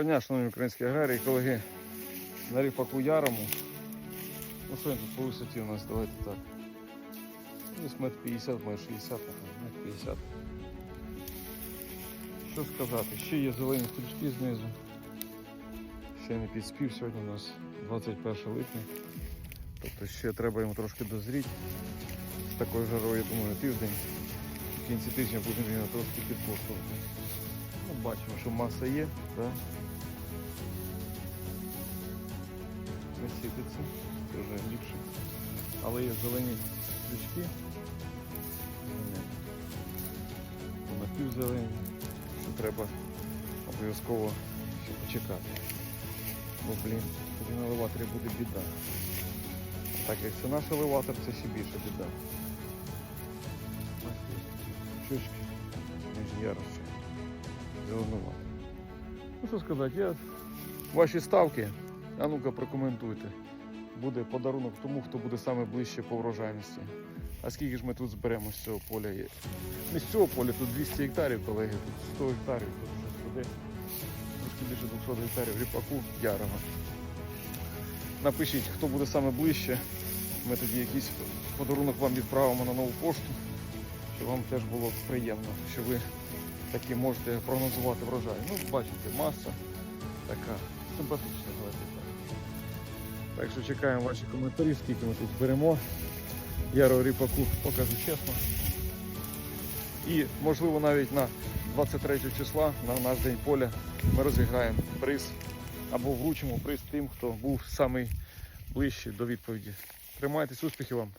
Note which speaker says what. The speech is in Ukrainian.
Speaker 1: Доброго дня, шановні українські аграрії, колеги. На ріпаку ярому. Ну що він тут по висоті у нас, давайте так. Десь метр 50, може 60, метр 50. Що сказати, ще є зелені стрічки знизу. Ще не підспів, сьогодні у нас 21 липня. Тобто ще треба йому трошки дозріти. З такою жарою, думаю, тиждень. В кінці тижня будемо його трошки підкоштувати. Ну, бачимо, що маса є, так? Світиться, це вже ліпше. Але є зелені стрічки. Напівзелені. Що треба обов'язково почекати. Бо, блін, тоді на елеваторі буде біда. Так як це наш елеватор, це ще більше біда. Щучки, ніж ярусі. Зеленувати. Ну що сказати, я ваші ставки, а ну-ка прокоментуйте. Буде подарунок тому, хто буде саме ближче по врожайності. А скільки ж ми тут зберемо з цього поля є? Не з цього поля, тут 200 гектарів, колеги, тут 100 гектарів, тут щось туди. Трошки більше 200 гектарів ріпаку ярого. Напишіть, хто буде саме ближче. Ми тоді якийсь подарунок вам відправимо на нову пошту, щоб вам теж було приємно, що ви такі можете прогнозувати врожай. Ну, бачите, маса така симпатична, давайте так. Що чекаємо ваші коментарі, скільки ми тут зберемо. Яру ріпаку покажу чесно. І можливо навіть на 23 числа на наш день поля ми розіграємо приз або вручимо приз тим, хто був самий ближчий до відповіді. Тримайтесь, успіхів вам!